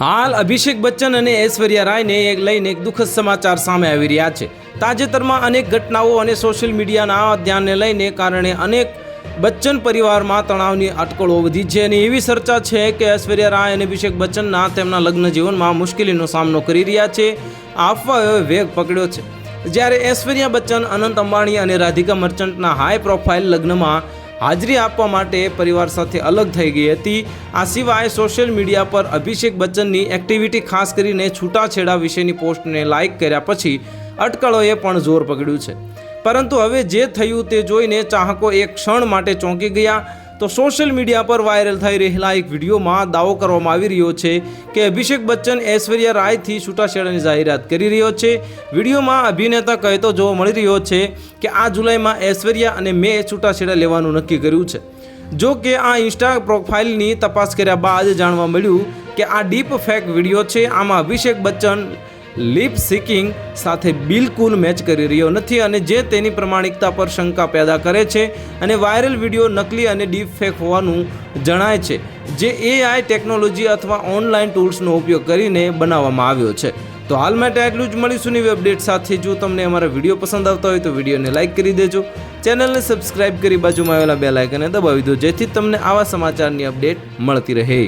હાલ અભિષેક બચ્ચન અને ઐશ્વર્યા રાયને એક લઈને એક દુઃખદ સમાચાર સામે આવી રહ્યા છે. તાજેતરમાં અનેક ઘટનાઓ અને સોશિયલ મીડિયાના ધ્યાનને લઈને કારણે અનેક બચ્ચન પરિવારમાં તણાવની અટકળો વધી છે અને એવી ચર્ચા છે કે ઐશ્વર્યા રાય અને અભિષેક બચ્ચનના તેમના લગ્ન જીવનમાં મુશ્કેલીનો સામનો કરી રહ્યા છે. આ અફવાઓએ વેગ પકડ્યો છે. જ્યારે ઐશ્વર્યા બચ્ચન અનંત અંબાણી અને રાધિકા મર્ચન્ટના હાઈ પ્રોફાઇલ લગ્નમાં હાજરી આપવા માટે પરિવાર સાથે અલગ થઈ ગઈ હતી. આ સિવાય સોશિયલ મીડિયા પર અભિષેક બચ્ચનની એક્ટિવિટી ખાસ કરીને છૂટાછેડા વિશેની પોસ્ટને લાઇક કર્યા પછી અટકળોએ પણ જોર પકડ્યું છે. પરંતુ હવે જે થયું તે જોઈને ચાહકો એક ક્ષણ માટે ચોંકી ગયા. તો સોશિયલ મીડિયા પર વાયરલ થઈ રહેલા એક વિડીયોમાં દાવો કરવામાં આવી રહ્યો છે કે અભિષેક બચ્ચન ઐશ્વર્યા રાયથી છૂટાછેડાની જાહેરાત કરી રહ્યો છે. વિડીયોમાં અભિનેતા કહેતો જોવા મળી રહ્યો છે કે આ જુલાઈમાં ઐશ્વર્યા અને મેં છૂટાછેડા લેવાનું નક્કી કર્યું છે. જો કે આ ઇન્સ્ટા પ્રોફાઇલની તપાસ કર્યા બાદ જાણવા મળ્યું કે આ ડીપ ફેક વીડિયો છે. આમાં અભિષેક બચ્ચન લિપ સિકિંગ સાથે બિલકુલ મેચ કરી રહ્યો નથી અને જે તેની પ્રમાણિકતા પર શંકા પેદા કરે છે અને વાયરલ વીડિયો નકલી અને ડીપ ફેક હોવાનું જણાય છે, જે એઆઈ ટેકનોલોજી અથવા ઓનલાઈન ટૂલ્સનો ઉપયોગ કરીને બનાવવામાં આવ્યો છે. તો હાલ માટે આટલું જ. મળીશું નવી અપડેટ સાથે. જો તમને અમારા વીડિયો પસંદ આવતા હોય તો વિડીયોને લાઇક કરી દેજો. ચેનલને સબસ્ક્રાઇબ કરી બાજુમાં આવેલા બે લાઇકને દબાવી દો, જેથી તમને આવા સમાચારની અપડેટ મળતી રહે.